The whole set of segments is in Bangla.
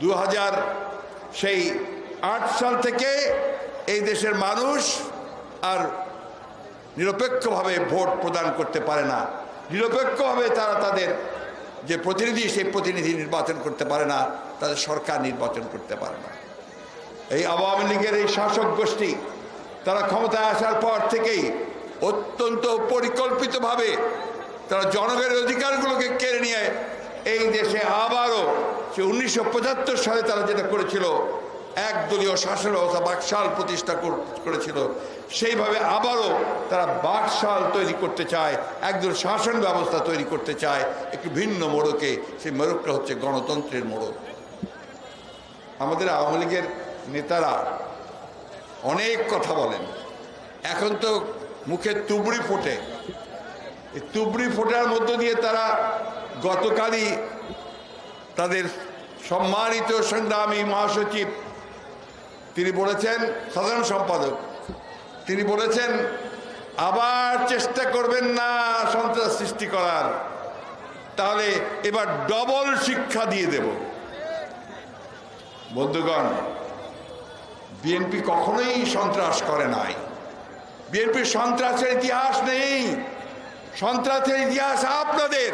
দু হাজার সেই আট সাল থেকে এই দেশের মানুষ আর নিরপেক্ষভাবে ভোট প্রদান করতে পারে না। নিরপেক্ষভাবে তারা তাদের যে প্রতিনিধি, সেই প্রতিনিধি নির্বাচন করতে পারে না, তাদের সরকার নির্বাচন করতে পারে না। এই আওয়ামী লীগের এই শাসক গোষ্ঠী, তারা ক্ষমতায় আসার পর থেকেই অত্যন্ত পরিকল্পিতভাবে তারা জনগণের অধিকারগুলোকে কেড়ে নিয়ে এই দেশে আবারও সে উনিশশো পঁচাত্তর সালে তারা যেটা করেছিল, একদলীয় শাসন ব্যবস্থা বাকশাল প্রতিষ্ঠা কর- করেছিল, সেইভাবে আবারও তারা বাকশাল তৈরি করতে চায়, একদল শাসন ব্যবস্থা তৈরি করতে চায়, একটু ভিন্ন মোড়কে, সেই মোড়কটা হচ্ছে গণতন্ত্রের মোড়ক। আমাদের আওয়ামী লীগের নেতারা অনেক কথা বলেন। এখন তো মুখে তুবড়ি ফোটে। এই তুবড়ি ফোটার মধ্য দিয়ে তারা গতকালই তাদের সম্মানিত সংগ্রামী মহাসচিব, তিনি বলেছেন, সাধারণ সম্পাদক, তিনি বলেছেন, আবার চেষ্টা করবেন না সন্ত্রাস সৃষ্টি করার। তাহলে এবার ডবল শিক্ষা দিয়ে দেব। বন্ধুগণ, বিএনপি কখনোই সন্ত্রাস করে নাই। বিএনপির সন্ত্রাসের ইতিহাস নেই। সন্ত্রাসের ইতিহাস আপনাদের।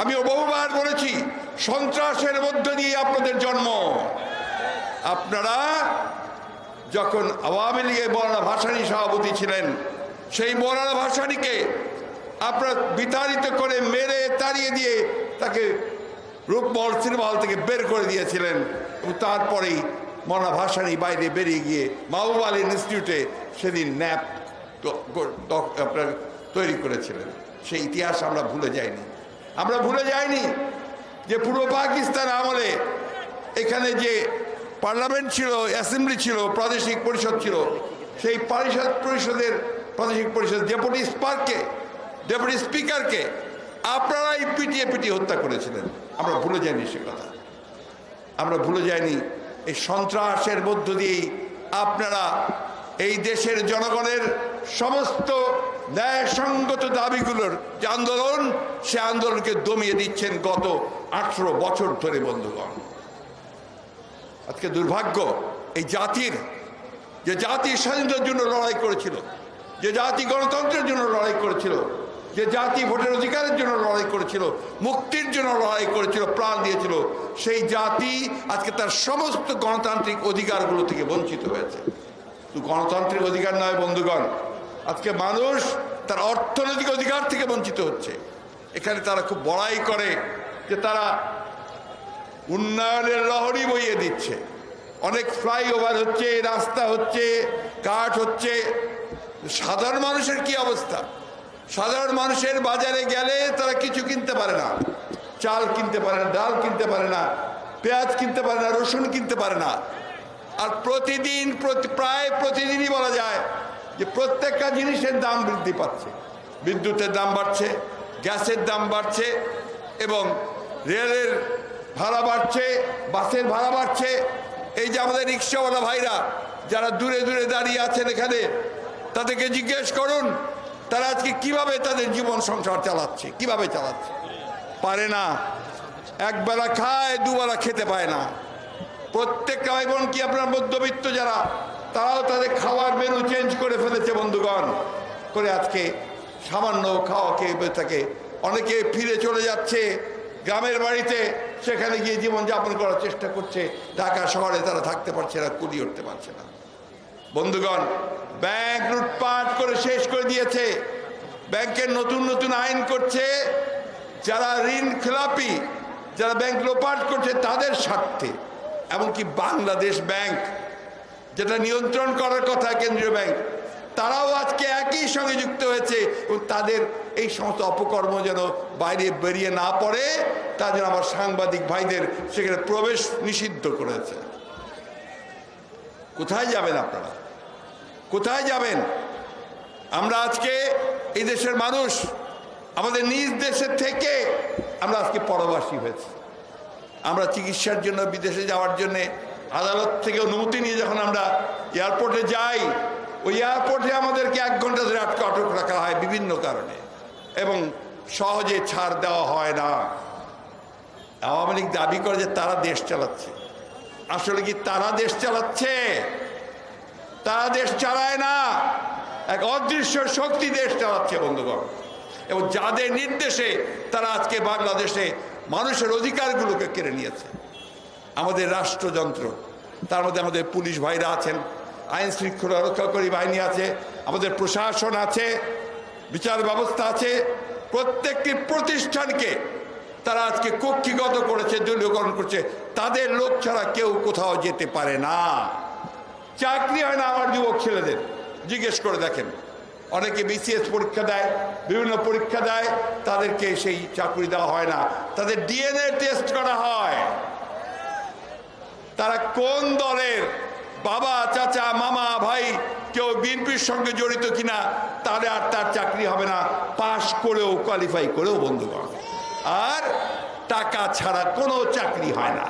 আমি বহুবার বলেছি, সন্ত্রাসের মধ্য দিয়ে আপনাদের জন্ম। আপনারা যখন আওয়ামী লীগের মৌলানা ভাসানী সভাপতি ছিলেন, সেই মৌলানা ভাসানীকে আপনারা বিতাড়িত করে মেরে তাড়িয়ে দিয়ে তাকে রূপমহল সিনেমা হল থেকে বের করে দিয়েছিলেন। এবং তারপরেই মৌলানা ভাসানী বাইরে বেরিয়ে গিয়ে মাহবুব আলী ইনস্টিটিউটে সেদিন ন্যাপ আপনার তৈরি করেছিলেন। সেই ইতিহাস আমরা ভুলে যাইনি। আমরা ভুলে যাইনি যে পূর্ব পাকিস্তান আমলে এখানে যে পার্লামেন্ট ছিল, অ্যাসেম্বলি ছিল, প্রাদেশিক পরিষদ ছিল, সেই পরিষদ পরিষদের প্রাদেশিক পরিষদ ডেপুটি স্পারকে ডেপুটি স্পিকারকে আপনারাই পিটিয়ে পিটিয়ে হত্যা করেছিলেন। আমরা ভুলে যাইনি সে কথা। আমরা ভুলে যাইনি এই সন্ত্রাসের মধ্য দিয়েই আপনারা এই দেশের জনগণের সমস্ত ন্যায়সঙ্গত দাবিগুলোর যে আন্দোলন, সে আন্দোলনকে দমিয়ে দিচ্ছেন গত আঠেরো বছর ধরে বন্ধুগণ। আজকে দুর্ভাগ্য, এই জাতির, যে জাতি স্বাধীনতার জন্য লড়াই করেছিল, যে জাতি গণতন্ত্রের জন্য লড়াই করেছিল, যে জাতি ভোটের অধিকারের জন্য লড়াই করেছিল, মুক্তির জন্য লড়াই করেছিল, প্রাণ দিয়েছিল, সেই জাতি আজকে তার সমস্ত গণতান্ত্রিক অধিকারগুলো থেকে বঞ্চিত হয়েছে। গণতান্ত্রিক অধিকার নয় বন্ধুগণ আজকে মানুষ তার অর্থনৈতিক অধিকার থেকে বঞ্চিত হচ্ছে। এখানে তারা খুব বড়াই করে যে তারা উন্নয়নের লহরই বইয়ে দিচ্ছে। অনেক ফ্লাইওভার হচ্ছে, রাস্তা হচ্ছে কাঠ হচ্ছে। সাধারণ মানুষের কি অবস্থা? সাধারণ মানুষের বাজারে গেলে তারা কিছু কিনতে পারে না। চাল কিনতে পারে না, ডাল কিনতে পারে না, পেঁয়াজ কিনতে পারে না, রসুন কিনতে পারে না। আর প্রতিদিন প্রায় প্রতিদিনই বলা যায় যে প্রত্যেকটা জিনিসের দাম বৃদ্ধি পাচ্ছে। বিদ্যুতের দাম বাড়ছে, গ্যাসের দাম বাড়ছে এবং রেলের ভাড়া বাড়ছে, বাসের ভাড়া বাড়ছে। এই যে আমাদের রিক্সাওয়ালা ভাইরা যারা দূরে দূরে দাঁড়িয়ে আছেন এখানে, তাদেরকে জিজ্ঞেস করুন, তারা আজকে কীভাবে তাদের জীবন সংসার চালাচ্ছে, কীভাবে চালাচ্ছে? পারে না। একবেলা খায়, দুবেলা খেতে পায় না। প্রত্যেকটা ভাই বোন কি আপনার মধ্যবিত্ত যারা তারাও তাদের খাওয়ার মেনু চেঞ্জ করে ফেলেছে, বন্ধুগণ। করে আজকে সামান্য খাওয়া খেয়ে বেঁচে থাকে। অনেকে ফিরে চলে যাচ্ছে গ্রামের বাড়িতে, সেখানে গিয়ে জীবনযাপন করার চেষ্টা করছে। ঢাকা শহরে তারা থাকতে পারছে না কুলি উঠতে পারছে না। বন্ধুগণ, ব্যাংক লুটপাট করে শেষ করে দিয়েছে। ব্যাংকের নতুন নতুন আইন করছে। যারা ঋণ খেলাপি, যারা ব্যাংক লোপাট করছে, তাদের স্বার্থে। এমনকি বাংলাদেশ ব্যাংক যেটা নিয়ন্ত্রণ করার কথা কেন্দ্রীয় ব্যাংক, তারাও আজকে একই সঙ্গে যুক্ত হয়েছে এবং তাদের এই সমস্ত অপকর্ম যেন বাইরে বেরিয়ে না পড়ে জন্য আমার সাংবাদিক ভাইদের সেখানে প্রবেশ নিষিদ্ধ করেছে। কোথায় যাবেন আপনারা? কোথায় যাবেন? আমরা আজকে এই দেশের মানুষ, আমাদের নিজ দেশের থেকে আমরা আজকে পরবাসী হয়েছি। আমরা চিকিৎসার জন্য, বিদেশে যাওয়ার জন্য আদালত থেকে অনুমতি নিয়ে যখন আমরা এয়ারপোর্টে যাই, ওই এয়ারপোর্টে আমাদেরকে এক ঘণ্টা ধরে আটকে, আটক রাখা হয় বিভিন্ন কারণে এবং সহজে ছাড় দেওয়া হয় না। আওয়ামী লীগ দাবি করে যে তারা দেশ চালাচ্ছে। আসলে কি তারা দেশ চালাচ্ছে? তারা দেশ চালায় না। এক অদৃশ্য শক্তি দেশ চালাচ্ছে, বন্ধুগণ। এবং যাদের নির্দেশে তারা আজকে বাংলাদেশে মানুষের অধিকারগুলোকে কেড়ে নিয়েছে। আমাদের রাষ্ট্রযন্ত্র, তার মধ্যে আমাদের পুলিশ ভাইরা আছেন, আইন শৃঙ্খলা রক্ষাকারী বাহিনী আছে, আমাদের প্রশাসন আছে, বিচার ব্যবস্থা আছে, প্রত্যেকটি প্রতিষ্ঠানকে তারা আজকে কক্ষিগত করেছে, দলীয়করণ করছে। তাদের লোক ছাড়া কেউ কোথাও যেতে পারে না। চাকরি হয় না আমার যুবক ছেলেদের। জিজ্ঞেস করে দেখেন। অনেকে বিসিএস পরীক্ষা দেয়, বিভিন্ন পরীক্ষা দেয়, তাদেরকে সেই চাকরি দেওয়া হয় না। তাদের ডিএনএ টেস্ট করা হয়। তারা কোন দলের বাবা, চাচা, মামা, ভাই, কেউ বিএনপির সঙ্গে জড়িত কিনা তাহলে আর তার চাকরি হবে না। পাশ করেও কোয়ালিফাই করেও বন্ধুগণ, আর টাকা ছাড়া কোনো চাকরি হয় না।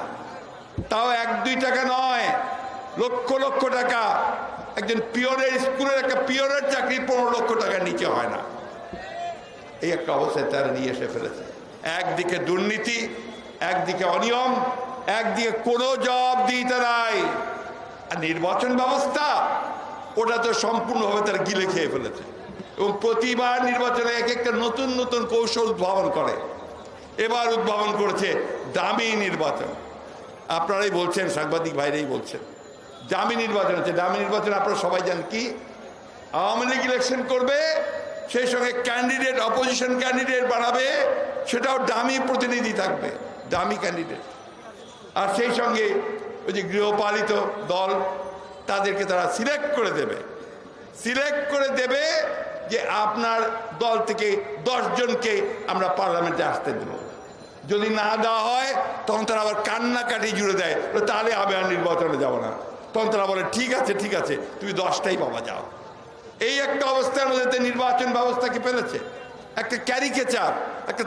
তাও এক, দুই টাকা নয়, লক্ষ লক্ষ টাকা। একজন পিওরের স্কুলের একটা পিওরের চাকরি পনেরো লক্ষ টাকার নিচে হয় না। এই একটা অবস্থায় তারা নিয়ে এসে ফেলেছে। একদিকে দুর্নীতি, একদিকে অনিয়ম একদিকে কোনো জবাবদিহিতা নাই। আর নির্বাচন ব্যবস্থা, ওটা তো সম্পূর্ণভাবে তারা গিলে খেয়ে ফেলেছে। এবং প্রতিবার নির্বাচনে এক একটা নতুন নতুন কৌশল উদ্ভাবন করে। এবার উদ্ভাবন করেছে দামি নির্বাচন। আপনারাই বলছেন, সাংবাদিক ভাইরাই বলছেন, দামি নির্বাচন হচ্ছে। দামি নির্বাচন আপনারা সবাই জানেন কি? আওয়ামী লীগ ইলেকশন করবে, সেই সঙ্গে ক্যান্ডিডেট অপোজিশন ক্যান্ডিডেট বাড়াবে, সেটাও দামি প্রতিনিধি থাকবে, দামি ক্যান্ডিডেট আর সেই সঙ্গে ওই যে গৃহপালিত দল, তাদেরকে তারা সিলেক্ট করে দেবে। সিলেক্ট করে দেবে যে আপনার দল থেকে জনকে আমরা পার্লামেন্টে আসতে দেবো। যদি না দেওয়া হয়, তখন তারা আবার কান্নাকাটি জুড়ে দেয় তাহলে আমি আর নির্বাচনে যাব না। তখন তারা বলে, ঠিক আছে ঠিক আছে, তুমি দশটাই বাবা যাও। এই একটা অবস্থার মধ্যে নির্বাচন ব্যবস্থাকে ফেলেছে? একটা ক্যারিকেচার একটা